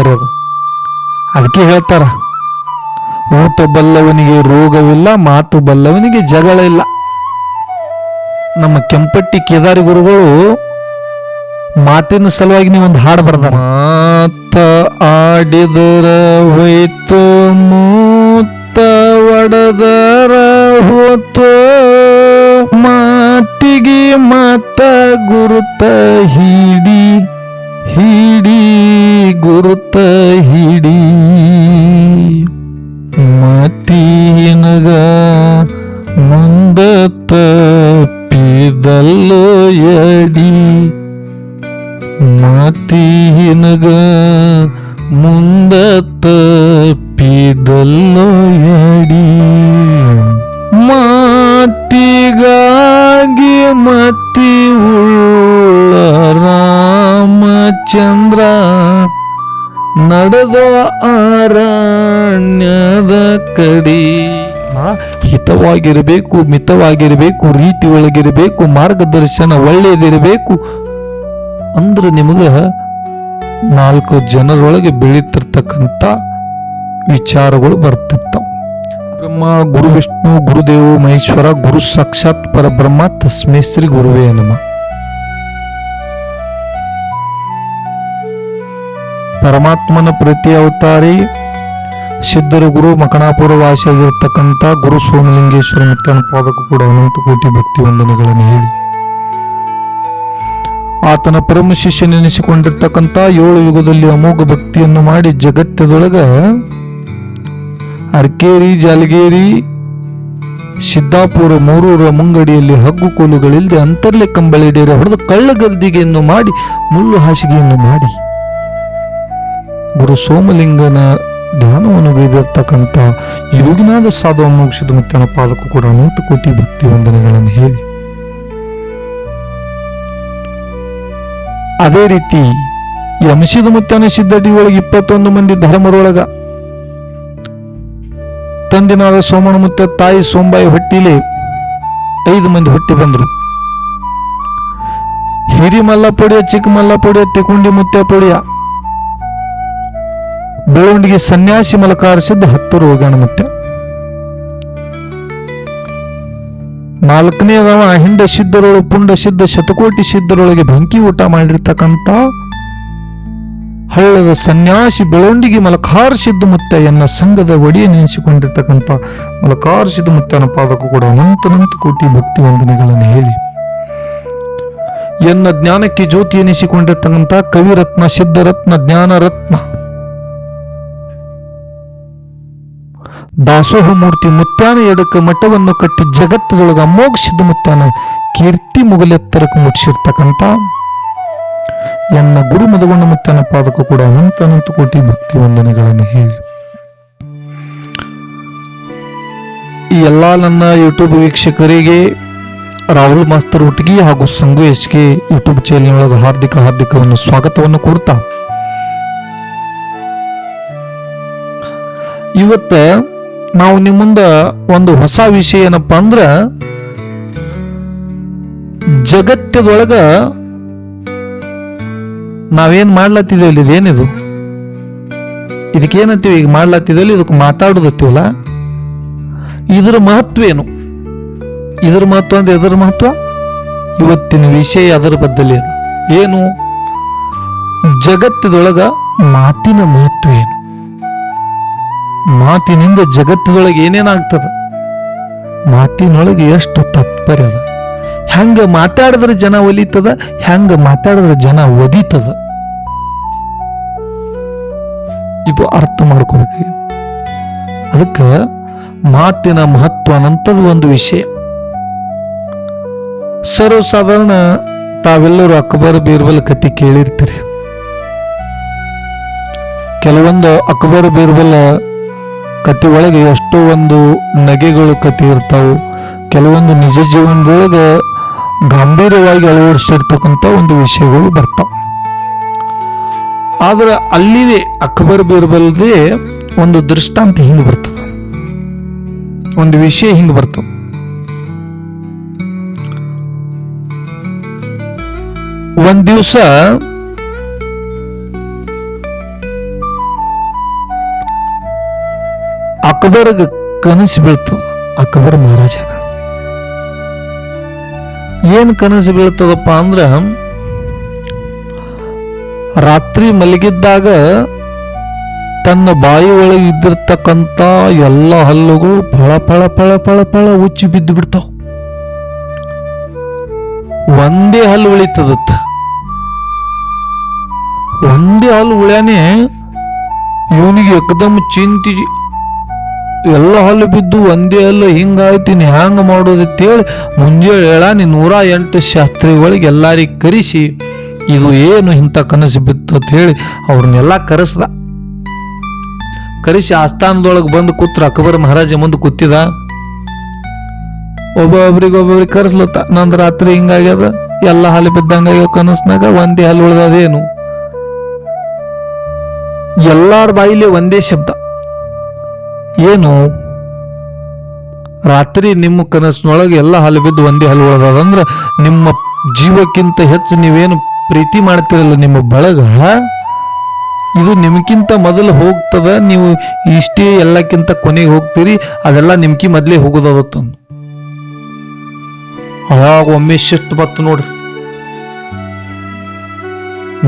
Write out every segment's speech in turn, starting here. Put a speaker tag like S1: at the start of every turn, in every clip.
S1: ಅದು. ಅದಕ್ಕೆ ಹೇಳ್ತಾರ, ಊಟ ಬಲ್ಲವನಿಗೆ ರೋಗವಿಲ್ಲ, ಮಾತು ಬಲ್ಲವನಿಗೆ ಜಗಳ ಇಲ್ಲ. ನಮ್ಮ ಕೆಂಪಟ್ಟಿ ಕೇದಾರಿ ಗುರುಗಳು ಮಾತಿನ ಸಲುವಾಗಿ ನೀವು ಒಂದು ಹಾಡು ಬರ್ದಾರ. ಮಾತ ಆಡಿದರ ಹೋಯ್ತು, ಮೂತ ಒಡದರ ಹೋತು. ಮಾತಿಗೆ ಮಾತ ಗುರುತ ಹಿಡಿ ಮಾತಿಗಾಗಿ ಮತಿ ಉಳ್ಳ ರಾಮಚಂದ್ರ ನಡೆದ ಅರಣ್ಯದ ಕಡಿ. ಹಿತವಾಗಿರಬೇಕು, ಮಿತವಾಗಿರಬೇಕು ರೀತಿ ಒಳಗಿರಬೇಕು ಮಾರ್ಗದರ್ಶನ ಒಳ್ಳೆಯದಿರಬೇಕು ಅಂದ್ರೆ ನಿಮಗೆ ನಾಲ್ಕು ಜನರೊಳಗೆ ಬೆಳೀತಿರ್ತಕ್ಕಂಥ ವಿಚಾರಗಳು ಬರ್ತಿರ್ತಾವ. ಬ್ರಹ್ಮ ಗುರು ವಿಷ್ಣು, ಗುರುದೇವ, ಮಹೇಶ್ವರ, ಗುರು ಸಾಕ್ಷಾತ್ ಪರಬ್ರಹ್ಮ, ತಸ್ಮೇ ಶ್ರೀ ಗುರುವೇ ನಮ. ಪರಮಾತ್ಮನ ಪ್ರತಿ ಅವತಾರಿ, ಸಿದ್ಧರು ಗುರು ಮಕಣಾಪುರ ವಾಸಿಯಾಗಿರ್ತಕ್ಕಂಥ ಗುರು ಸೋಮಲಿಂಗೇಶ್ವರ ಮುತ್ತನ ಪಾದಕ್ಕೂ ಕೂಡ ಅನಂತ ಕೋಟಿ ಭಕ್ತಿ ವಂದನೆಗಳನ್ನು ಹೇಳಿ. ಆತನ ಪರಮ ಶಿಷ್ಯನೆನಿಸಿಕೊಂಡಿರ್ತಕ್ಕಂಥ ಏಳು ಯುಗದಲ್ಲಿ ಅಮೋಘ ಭಕ್ತಿಯನ್ನು ಮಾಡಿ ಜಗತ್ತದೊಳಗ ಅರ್ಕೇರಿ ಜಾಲಗೇರಿ, ಸಿದ್ದಾಪುರ ಮೂರೂರ ಮುಂಗಡಿಯಲ್ಲಿ ಹಗ್ಗು ಕೋಲುಗಳಿಲ್ಲದೆ ಅಂತರ್ಲೆ ಕಂಬಳಿ ಡೇರೆ ಹೊಡೆದು ಕಳ್ಳಗದ್ದಿಗೆಯನ್ನು ಮಾಡಿ ಮುಳ್ಳು ಹಾಸಿಗೆಯನ್ನು ಮಾಡಿ. ಗುರು ಸೋಮಲಿಂಗನ ಧ್ಯಾನವನ್ನು ಬೀದಿರ್ತಕ್ಕಂಥ ಯೋಗಿನಾದ ಸಾಧು ಮುಗಿಸಿದ ಮುತ್ತನ ಪಾದಕ್ಕೂ ಕೂಡ ಅನಂತ ಕೋಟಿ ಭಕ್ತಿ ವಂದನೆಗಳನ್ನು ಹೇಳಿ. ಅದೇ ರೀತಿ ಯಮಸಿದ ಮುತ್ತನ ಸಿದ್ಧಡಿ ಒಳಗೆ ಇಪ್ಪತ್ತೊಂದು ಮಂದಿ ಧರ್ಮರೊಳಗ ತಂದಿನಾದ ಸೋಮಣಮುತ್ತ ತಾಯಿ ಸೋಂಬಾಯಿ ಹೊಟ್ಟಿಲಿ ಐದು ಮಂದಿ ಹೊಟ್ಟಿ ಬಂದರು. ಹಿರಿ ಮಲ್ಲ ಪೊಡಿಯ ಚಿಕ್ಕ ಮಲ್ಲ ಪೊಡಿಯ ತಿಕುಂಡಿ ಮುತ್ಯ ಪೊಡಿಯ ಬೆಳವಣಿಗೆ ಸನ್ಯಾಸಿ ಮಲಕಾರಿಸಿದ್ದ ಹತ್ತು ರೋಗಣ ಮತ್ತೆ. ನಾಲ್ಕನೇದವ ಹಿಂಡ ಸಿದ್ಧರೊಳು, ಪುಂಡ ಸಿದ್ಧ, ಶತಕೋಟಿ ಸಿದ್ಧರೊಳಗೆ ಬೆಂಕಿ ಊಟ ಮಾಡಿರ್ತಕ್ಕಂಥ ಹಳ್ಳದ ಸನ್ಯಾಸಿ ಬೆಳವಣಿಗೆ ಮಲಕಾರ್ ಸಿದ್ಧಮುತ್ತಯ್ಯನ ಸಂಘದ ಒಡಿಯ ನೆನೆಸಿಕೊಂಡಿರ್ತಕ್ಕಂಥ ಮಲಕಾರ್ ಸಿದ್ಧ ಮುತ್ತನ ಪಾದಕ್ಕೂ ಕೂಡ ಅನಂತನಂತ ಕೋಟಿ ಭಕ್ತಿ ವಂದನೆಗಳನ್ನು ಹೇಳಿ. ಎನ್ನ ಜ್ಞಾನಕ್ಕೆ ಜ್ಯೋತಿ ಎನಿಸಿಕೊಂಡಿರ್ತಕ್ಕಂಥ ಕವಿರತ್ನ, ಸಿದ್ಧರತ್ನ, ಜ್ಞಾನರತ್ನ. ದಾಸೋಹ ಮೂರ್ತಿ ಮುತ್ತಾನ ಎಡಕ ಮಠವನ್ನು ಕಟ್ಟಿ ಜಗತ್ತದೊಳಗ ಅಮೋಘ ಸಿದ್ಧ ಮುತ್ತಾನ ಕೀರ್ತಿ ಮುಗಲೆತ್ತರಕ್ಕೆ ಮುಟ್ಟಿಸಿರ್ತಕ್ಕಂಥ ಎನ್ನ ಗುರು ಮದಗೊಂಡ ಮುತ್ತನ ಪಾದಕ್ಕೂ ಕೂಡ ಅನಂತ ಅನಂತ ಕೋಟಿ ಭಕ್ತಿ ವಂದನೆಗಳನ್ನು ಹೇಳಿ. ಈ ಎಲ್ಲ ನನ್ನ ಯೂಟ್ಯೂಬ್ ವೀಕ್ಷಕರಿಗೆ, ರಾಹುಲ್ ಮಾಸ್ತರ್ ಒಟ್ಟಿಗೆ ಹಾಗೂ ಸಂಗು ಕೆ ಯೂಟ್ಯೂಬ್ ಚಾನೆಲ್ ಒಳಗೆ ಹಾರ್ದಿಕ ಹಾರ್ದಿಕವನ್ನು ಸ್ವಾಗತವನ್ನು ಕೊಡ್ತಾ ಇವತ್ತ ನಾವು ನಿಮ್ಮ ಮುಂದೆ ಒಂದು ಹೊಸ ವಿಷಯ ಏನಪ್ಪಾ ಅಂದ್ರ, ಜಗತ್ತದೊಳಗ ನಾವೇನ್ ಮಾಡ್ಲತ್ತಿದ್ದೇವಲ್ಲ ಇದೇನಿದು ಇದಕ್ಕೇನಂತೀವಿ ಈಗ ಮಾಡ್ಲತ್ತಿದ್ದೇವಲ್ಲ ಇದಕ್ಕೆ ಮಾತಾಡೋದತ್ತೀವಲ್ಲ? ಇದರ ಮಹತ್ವ ಏನು? ಇದರ ಮಹತ್ವ ಅಂದ್ರೆ ಎದರ ಮಹತ್ವ? ಇವತ್ತಿನ ವಿಷಯ ಅದರ ಬದ್ದಲ್ಲಿ ಏನು? ಜಗತ್ತದೊಳಗ ಮಾತಿನ ಮಹತ್ವ ಏನು? ಮಾತಿನಿಂದ ಜಗತ್ತದೊಳಗೆ ಏನೇನಾಗ್ತದ? ಮಾತಿನೊಳಗೆ ಎಷ್ಟು ತಾತ್ಪರ್ಯ ಅದ? ಹೆಂಗ ಮಾತಾಡಿದ್ರೆ ಜನ ಒಲಿತದ, ಹೆಂಗ ಮಾತಾಡಿದ್ರೆ ಜನ ಒದಿತದ. ಇದು ಅರ್ಥ ಮಾಡ್ಕೋಬೇಕು ಅದಕ್ಕೆ ಮಾತಿನ ಮಹತ್ವ ಅನ್ನಂಥದ್ದು ಒಂದು ವಿಷಯ. ಸರ್ವಸಾಧಾರಣ ತಾವೆಲ್ಲರೂ ಅಕ್ಬರ್ ಬೀರ್ಬಲ್ ಕತೆ ಕೇಳಿರ್ತೀರಿ. ಕೆಲವೊಂದು ಅಕ್ಬರ್ ಬೀರ್ಬಲ್ ಕತೆ ಒಳಗೆ ಎಷ್ಟೋ ಒಂದು ನಗೆಗಳು ಕತೆ ಇರ್ತಾವೆ. ಕೆಲವೊಂದು ನಿಜ ಜೀವನದೊಳಗೆ ಗಾಂಭೀರ್ಯವಾಗಿ ಅಳವಡಿಸಿರ್ತಕ್ಕಂಥ ಒಂದು ವಿಷಯಗಳು ಬರ್ತಾವೆ. ಆದ್ರೆ ಅಲ್ಲಿದೆ ಅಕ್ಬರ್ ಬೀರ್ಬಲ್ದೆ ಒಂದು ದೃಷ್ಟಾಂತ ಹಿಂಗೆ ಬರ್ತದೆ. ಒಂದು ವಿಷಯ ಹಿಂಗೆ ಬರ್ತದೆ. ಒಂದ್ ದಿವಸ ಅಕ್ಬರ್ಗ ಕನಸು ಬೀಳ್ತದೆ. ಅಕ್ಬರ್ ಮಹಾರಾಜನ. ಏನ್ ಕನಸು ಬೀಳ್ತದಪ್ಪ ಅಂದ್ರೆ, ರಾತ್ರಿ ಮಲಗಿದ್ದಾಗ ತನ್ನ ಬಾಯಿ ಒಳಗೆ ಇದ್ದಿರ್ತಕ್ಕಂಥ ಎಲ್ಲ ಹಲ್ಲುಗಳು ಫಳ ಫಳ ಫಳ ಫಳ ಫಳ ಉಚ್ಚಿ ಬಿದ್ದು ಬಿಡ್ತಾವ. ಒಂದೇ ಹಲ್ಲು ಉಳಿತದ ಒಂದೇ ಹಲ್ಲು ಉಳ್ಯಾನೆ ಇವನಿಗೆ ಏಕದಮ್ ಚಿಂತಿ ಎಲ್ಲ ಹಲ್ಲು ಬಿದ್ದು ಒಂದೇ ಹಲ್ಲು ಹಿಂಗಾಯ್ತು ಹ್ಯಾಂಗ ಮಾಡೋದು ಅಂತೇಳಿ ಮುಂಜಾನೆ ಹೇಳ ನೀ ನೂರ ಎಂಟು ಶಾಸ್ತ್ರಿಗಳಿಗೆ ಎಲ್ಲಾರಿಗೆ ಕರೆಸಿ, ಇದು ಏನು ಇಂಥ ಕನಸು ಬಿತ್ತು ಅಂತ ಹೇಳಿ ಅವ್ರನ್ನೆಲ್ಲ ಕರೆಸ್ದ. ಕರೆಸಿ ಆಸ್ಥಾನದೊಳಗೆ ಬಂದು ಕೂತ್ರ, ಅಕ್ಬರ್ ಮಹಾರಾಜ ಮುಂದೆ ಕೂತಿದ. ಒಬ್ಬೊಬ್ರಿಗೆ ಒಬ್ಬೊಬ್ರಿಗೆ ಕರೆಸ್ಲತ್ತ, ನಂದು ರಾತ್ರಿ ಹಿಂಗಾಗ್ಯದ, ಎಲ್ಲ ಹಲ್ಲು ಬಿದ್ದಂಗ ಕನಸ್ನಾಗ, ಒಂದೇ ಹಲ್ಲು ಉಳ್ದದೇನು? ಎಲ್ಲಾರ ಬಾಯಿಲಿ ಒಂದೇ ಶಬ್ದ. ಏನು? ರಾತ್ರಿ ನಿಮ್ಮ ಕನಸಿನೊಳಗೆ ಎಲ್ಲ ಹಲ್ಲು ಬಿದ್ದು ಒಂದೇ ಹಲ್ಲು ನಿಮ್ಮ ಜೀವಕ್ಕಿಂತ ಹೆಚ್ಚು ನೀವೇನು ಪ್ರೀತಿ ಮಾಡ್ತಿರಲ್ಲ ನಿಮ್ಮ ಬಳಗ ಇದು ನಿಮ್ಗಿಂತ ಮೊದಲು ಹೋಗ್ತದ, ನೀವು ಇಷ್ಟೇ ಎಲ್ಲಕ್ಕಿಂತ ಕೊನೆಗೆ ಹೋಗ್ತೀರಿ, ಅದೆಲ್ಲ ನಿಮ್ಕಿ ಮೊದಲೇ ಹೋಗೋದವತ್ತಂದು ಅವಾಗ ಒಮ್ಮೆ ಶಿಷ್ಟು ಬತ್ತು ನೋಡ್ರಿ.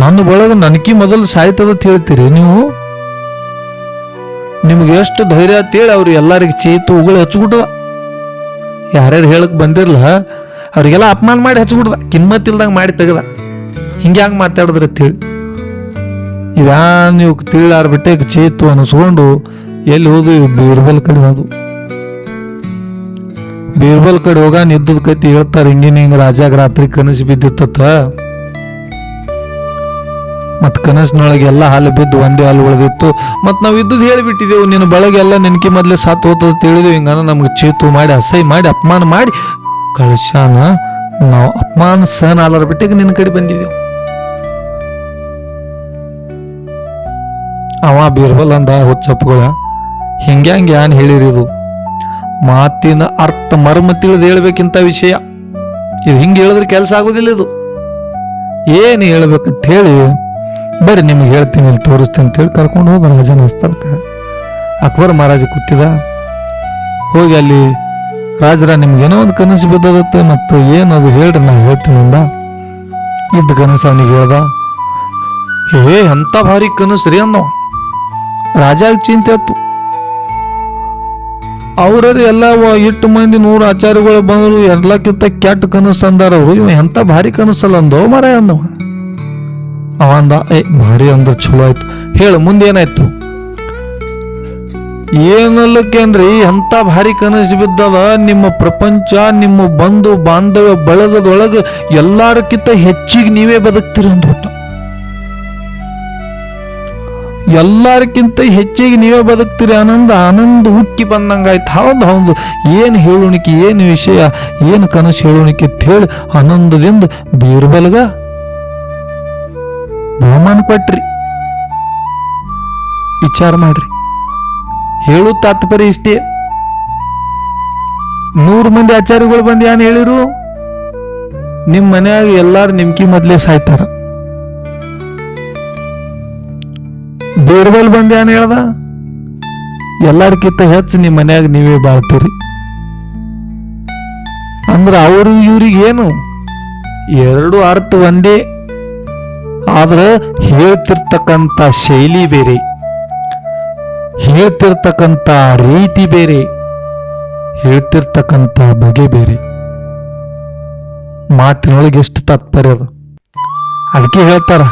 S1: ನನ್ನ ಬಳಗ ನನಕಿ ಮೊದಲು ಸಾಯ್ತದ ಹೇಳ್ತೀರಿ ನೀವು? ನಿಮ್ಗೆ ಎಷ್ಟು ಧೈರ್ಯ ಅಂತೇಳಿ ಅವ್ರು ಎಲ್ಲರಿಗೆ ಚೇತು ಉಗುಳು ಹಚ್ಬಿಟ್ಟದ ಯಾರ್ಯಾರು ಹೇಳಕ್ ಬಂದಿರಲ್ಲ ಅವರಿಗೆಲ್ಲ ಅಪಮಾನ ಮಾಡಿ ಹಚ್ಬಿಡ್ದ ಕಿಮ್ಮತ್ ಇಲ್ದಂಗೆ ಮಾಡಿ ತೆಗದ. ಹಿಂಗ್ಯಾಂಗ ಮಾತಾಡಿದ್ರೆ ತಿಳಿ ಇವ್ಯಾ ನೀವು ತಿಳಿಲಾರ ಬಿಟ್ಟೆ ಚೇತು ಅನಿಸ್ಕೊಂಡು ಎಲ್ಲಿ ಹೋದು ಬೀರ್ಬಲ್ ಕಡೆ ಹೋದು ಬೀರ್ಬಲ್ ಕಡೆ ಹೋಗ ನಿದ್ದದ ಕತಿ ಹೇಳ್ತಾರೆ ಹಿಂಗಿನ ಹಿಂಗ ರಾಜಾಗ ರಾತ್ರಿ ಕನಸು ಬಿದ್ದಿತ್ತ ಮತ್ ಕನಸಿನೊಳಗೆ ಎಲ್ಲ ಹಾಲು ಬಿದ್ದು ಒಂದೇ ಹಾಲು ಉಳಿದಿತ್ತು. ಮತ್ತು ನಾವು ಇದ್ದದ್ದು ಹೇಳಿಬಿಟ್ಟಿದ್ದೆವು ನಿನ್ನ ಬಳಗೆಲ್ಲ ನೆನಕಿ ಮೊದಲೇ ಸಾತ್ ಹೋತದ ತಿಳಿದು ಹಿಂಗಾನ ನಮ್ಗೆ ಚೇತು ಮಾಡಿ, ಅಸಹ್ಯ ಮಾಡಿ, ಅಪಮಾನ ಮಾಡಿ ಕಳಶಾನ ನಾವು ಅಪಮಾನ ಸಹನ ಆಲರ ಬಿಟ್ಟಿಗೆ ನಿನ್ನ ಕಡೆ ಬಂದಿದ್ದೆವು ಅವ ಬೀರ್ಬಲ್ ಅಂದ ಹುಚ್ಚಪ್ಪಗಳ ಹಿಂಗ್ಯಾಂಗ ಯಾನ್ ಹೇಳಿರಿದು ಮಾತಿನ ಅರ್ಥ ಮರ್ಮ ತಿಳಿದು ಹೇಳ್ಬೇಕಿಂತ ವಿಷಯ. ಇದು ಹಿಂಗೆ ಹೇಳಿದ್ರೆ ಕೆಲಸ ಆಗೋದಿಲ್ಲ ಇದು. ಏನು ಹೇಳ್ಬೇಕಂತ ಹೇಳಿ ಬರ್ರಿ, ನಿಮ್ಗೆ ಹೇಳ್ತೀನಿ, ಇಲ್ಲಿ ತೋರಿಸ್ತೀನಿ ಅಂತೇಳಿ ಕರ್ಕೊಂಡು ಹೋದ ರಾಜನ ಸ್ಥಳಕ್ಕೆ. ಅಕ್ಬರ್ ಮಹಾರಾಜ ಕೂತಿದ. ಹೋಗಿ ಅಲ್ಲಿ ರಾಜರ ನಿಮ್ಗೇನೋ ಒಂದು ಕನಸು ಬಿದ್ದದತ್ತೆ ಮತ್ತು ಏನದು ಹೇಳ್ರಿ ನಾನು ಹೇಳ್ತೀನಿ ಅಂದ. ಇದ್ದ ಕನಸು ಅವನಿಗೆ ಹೇಳ್ದ ಏ ಎಂಥ ಭಾರಿ ಕನಸು ರೀ ಅಂದವ. ರಾಜ ಚಿಂತೆ ಆಯ್ತು. ಅವ್ರವ್ರು ಎಲ್ಲ ಎಷ್ಟು ಮಂದಿ ನೂರು ಆಚಾರ್ಯಗಳು ಬಂದರು, ಎಲ್ಲಕ್ಕಿಂತ ಕೆಟ್ಟ ಕನಸು ಅಂದಾರ ಅವ್ರು. ಇವ ಎಂಥ ಭಾರಿ ಕನಸಲ್ಲ ಅಂದವ ಮರ ಅಂದವ. ಅವ ಅಂದ ಏ, ಭಾರಿ ಅಂದ್ರೆ ಚಲೋ ಆಯ್ತು. ಹೇಳು, ಮುಂದೇನಾಯ್ತು? ಏನಲ್ಲಕ್ಕೇನ್ರಿ, ಎಂತ ಭಾರಿ ಕನಸು ಬಿದ್ದದ. ನಿಮ್ಮ ಪ್ರಪಂಚ, ನಿಮ್ಮ ಬಂಧು, ಬಾಂಧವ್ಯ ಬಳಗದೊಳಗೆ ಎಲ್ಲಾರಕ್ಕಿಂತ ಹೆಚ್ಚಿಗೆ ನೀವೇ ಬದುಕ್ತೀರಿ ಅಂದ್ಬಿಟ್ಟು ಎಲ್ಲಾರಕ್ಕಿಂತ ಹೆಚ್ಚಿಗೆ ನೀವೇ ಬದುಕ್ತೀರಿ ಆನಂದ ಆನಂದ ಹುಕ್ಕಿ ಬಂದಂಗಾಯ್ತು. ಹೌದು ಹೌದು. ಏನು ಹೇಳೋಣಿಕೆ, ಏನು ವಿಷಯ, ಏನು ಕನಸು ಹೇಳುಣಿಕೆ ಅಂತ ಹೇಳಿ ಆನಂದದಿಂದ ಬೀರ್ಬಲ್ಗ ಬಹುಮಾನ ಕೊಟ್ರಿ. ವಿಚಾರ ಮಾಡ್ರಿ. ಹೇಳು ತಾತ್ಪರ್ಯ ಇಷ್ಟೇ. ನೂರು ಮಂದಿ ಆಚಾರ್ಯಗಳು ಬಂದು ಏನು ಹೇಳಿರು? ನಿಮ್ಮ ಮನ್ಯಾಗ ಎಲ್ಲಾರು ನಿಮ್ಕಿ ಮೊದ್ಲೇ ಸಾಯ್ತಾರ. ಬೇರ್ಬಲ್ ಬಂದು ಏನು ಹೇಳ್ದ? ಎಲ್ಲಾರ್ಕಿಂತ ಹೆಚ್ಚು ನಿಮ್ಮ ಮನ್ಯಾಗ ನೀವೇ ಬಾಳ್ತೀರಿ. ಅಂದ್ರ ಅವರು ಇವ್ರಿಗೆ ಏನು ಎರಡು ಅರ್ಥ ಒಂದೇ. ಆದ್ರೆ ಹೇಳ್ತಿರ್ತಕ್ಕಂಥ ಶೈಲಿ ಬೇರೆ, ಹೇಳ್ತಿರ್ತಕ್ಕಂಥ ರೀತಿ ಬೇರೆ, ಹೇಳ್ತಿರ್ತಕ್ಕಂಥ ಬಗೆ ಬೇರೆ. ಮಾತಿನೊಳಗೆ ಎಷ್ಟು ತಾತ್ಪರ್ಯ ಅದು. ಅದಕ್ಕೆ ಹೇಳ್ತಾರ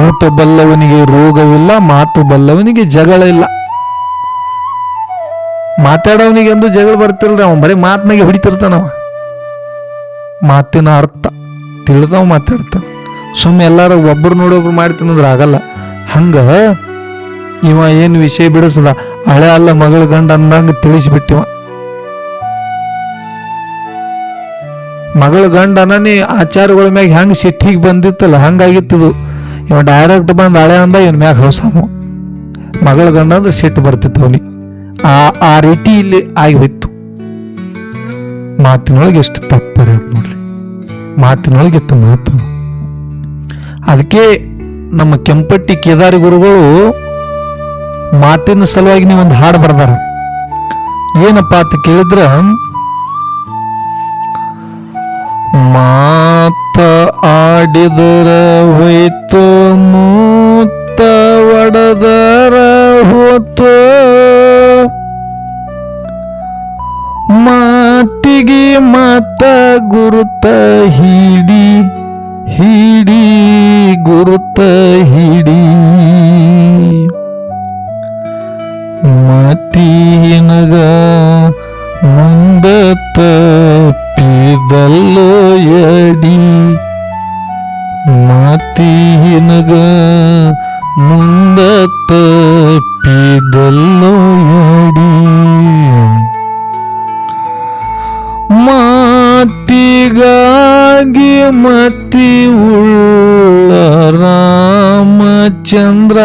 S1: ಊಟ ಬಲ್ಲವನಿಗೆ ರೋಗವಿಲ್ಲ ಮಾತು ಬಲ್ಲವನಿಗೆ ಜಗಳ ಇಲ್ಲ. ಮಾತಾಡೋವನಿಗೆ ಎಂದು ಜಗಳ ಬರ್ತಿಲ್ರಿ ಅವನ್ ಬರೀ ಮಾತಿನಾಗೆ ಹೊಡಿತಿರ್ತಾನವ. ಮಾತಿನ ಅರ್ಥ, ತಿಳಿದವ ಮಾತಾಡ್ತಾನ ಸುಮ್ಮನೆ ಎಲ್ಲಾರು ಒಬ್ರು ನೋಡಿ ಒಬ್ರು ಮಾಡ್ತೀನಂದ್ರೆ ಆಗಲ್ಲ. ಹಂಗ ಇವ ಏನು ವಿಷಯ ಬಿಡಿಸದ? ಹಳೆ ಅಲ್ಲ ಮಗಳ ಗಂಡ ಅಂದಂಗ ತಿಳಿಸಿಬಿಟ್ಟಿವ. ಮಗಳ ಗಂಡ ಅನನಿ ಆಚಾರಗಳ ಮ್ಯಾಗ ಹೆಂಗೆ ಸಿಟ್ಟಿಗೆ ಬಂದಿತ್ತಲ್ಲ, ಹಂಗಾಗಿತ್ತದು. ಇವ ಡೈರೆಕ್ಟ್ ಬಂದು ಹಳೆ ಅಂದ, ಇವನ್ ಮ್ಯಾಗ ಹೊಸಾವ. ಮಗಳ ಗಂಡ ಅಂದ್ರೆ ಸಿಟ್ಟು ಬರ್ತಿತ್ತು ಅವನಿ ಆ ಆ ರೀತಿ ಇಲ್ಲಿ ಆಗಿಬಿತ್ತು ಮಾತಿನೊಳಗೆ ಎಷ್ಟು ತಪ್ಪರ ನೋಡ್ರಿ. ಮಾತಿನೊಳಗೆ ಎಷ್ಟು ಮಾತು ಅದಕ್ಕೆ ನಮ್ಮ ಕೆಂಪಟ್ಟಿ ಕೇದಾರಿ ಗುರುಗಳು ಮಾತಿನ ಸಲುವಾಗಿ ನೀವು ಒಂದು ಹಾಡು ಬರ್ದಾರ. ಏನಪ್ಪ ಅಂತ ಕೇಳಿದ್ರ? ಮಾತ ಆಡಿದರ ಹೋಯ್ತು, ಮೂತ ಒಡದರ ಹೋತು ಮಾತಿಗೆ ಮಾತ ಗುರುತ ಹಿಡಿ ಹಿಡಿ ಗುರುತ ಹಿಡಿ. ಮತೀನಗ ಮುಂದ ತಪ್ಪಿದಲ್ಲೋ ಎಡಿ. ಮತೀನಗ ಮುಂದ ತಪ್ಪಿದಲ್ಲೋ ಎಡಿ. ಮಾತಿಗಾಗಿ ಮತಿ ರಾಮಚಂದ್ರ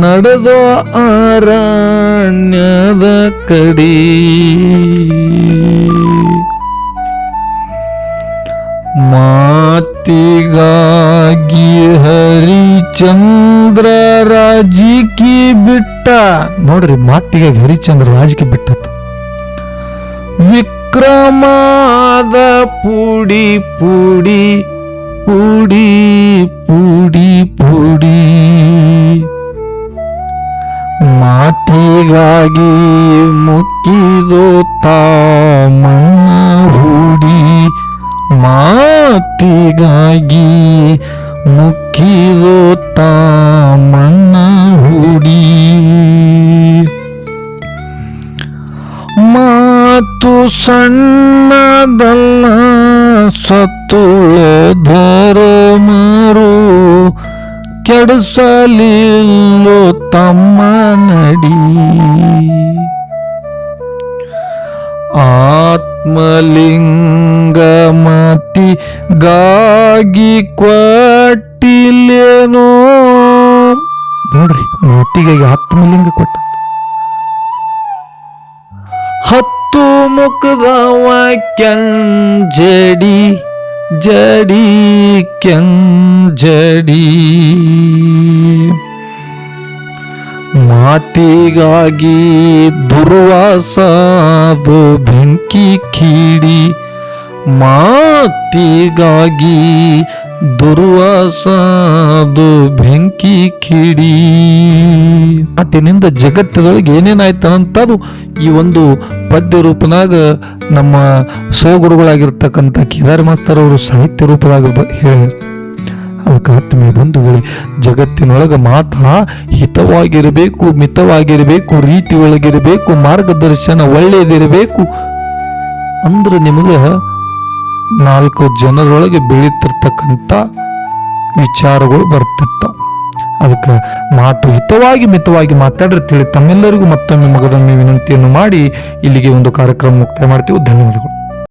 S1: ನಡೆದೋ ಅರಣ್ಯದ ಕಡಿ. ಮಾತಿಗಾಗಿ ಹರಿಚಂದ್ರ ರಾಜಿಕಿ ಬಿಟ್ಟ. ನೋಡ್ರಿ, ಮಾತಿಗಾಗಿ ಹರಿಚಂದ್ರ ರಾಜಿಕಿ ಬಿಟ್ಟತ್ತು ವಿಕ್ರಮಾದ ಪುಡಿ ಪುಡಿ ಪುಡಿ ಪುಡಿ ಪುಡಿ. ಮಾತಿಗಾಗಿ ಮುಕ್ಕಿದೋ ತಾಮಣ್ಣ ಹುಡಿ. ಮಾತಿಗಾಗಿ ಮುಕ್ಕಿದೋ ತಾಮಣ್ಣ ಹುಡಿ. ಮಾತು ಸಣ್ಣದಲ್ಲ ಸತ್ತುಳಧರಮರು ಕೆಡಿಸಲಿಲ್ಲೋ ತಮ್ಮ ನಡಿ. ಆತ್ಮಲಿಂಗಮತಿ ಗಾಗಿ ಕೊಟ್ಟಿಲ್ಲೇನೋ? ನೋಡ್ರಿ ಮಾತಿಗಾಗಿ ಆತ್ಮಲಿಂಗ ಕೊಟ್ಟ. ಹತ್ತು ಮುಖದವ ಕೆಂಜಡಿ ಜಡಿ ಕೆಂಜಡಿ ಮಾತಿಗಾಗಿ ದುರ್ವಾಸದು ಬೆಂಕಿ ಕೀಡಿ ಮಾತಿಗಾಗಿ ದುರ್ವಾಸದು ಬೆಂಕಿ ಕಿಡಿ. ಮಾತಿನಿಂದ ಜಗತ್ತದೊಳಗೆ ಏನೇನಾಯ್ತಂತದು ಈ ಒಂದು ಪದ್ಯ ರೂಪನಾಗ ನಮ್ಮ ಸೋಗುರುಗಳಾಗಿರ್ತಕ್ಕಂಥ ಕೇದಾರ ಮಾಸ್ತರ್ ಅವರು ಸಾಹಿತ್ಯ ರೂಪದಾಗ ಹೇಳಿ ಅದಕ್ಕೆ ಆತ್ಮೀಯ ಬಂಧುಗಳೇ, ಜಗತ್ತಿನೊಳಗೆ ಮಾತ್ರ ಹಿತವಾಗಿರಬೇಕು, ಮಿತವಾಗಿರಬೇಕು ರೀತಿ ಒಳಗಿರಬೇಕು ಮಾರ್ಗದರ್ಶನ ಒಳ್ಳೆಯದಿರಬೇಕು ಅಂದ್ರೆ ನಿಮಗೆ ನಾಲ್ಕು ಜನರೊಳಗೆ ಬೆಳೀತಿರ್ತಕ್ಕಂಥ ವಿಚಾರಗಳು ಬರ್ತಿರ್ತಾವ. ಅದಕ್ಕೆ ಮಾತು ಹಿತವಾಗಿ ಮಿತವಾಗಿ ತಿಳಿ ತಮ್ಮೆಲ್ಲರಿಗೂ ಮತ್ತೊಮ್ಮೆ ಮಗದೊಮ್ಮೆ ವಿನಂತಿಯನ್ನು ಮಾಡಿ ಇಲ್ಲಿಗೆ ಒಂದು ಕಾರ್ಯಕ್ರಮ ಮುಕ್ತಾಯ ಮಾಡ್ತೀವಿ. ಧನ್ಯವಾದಗಳು.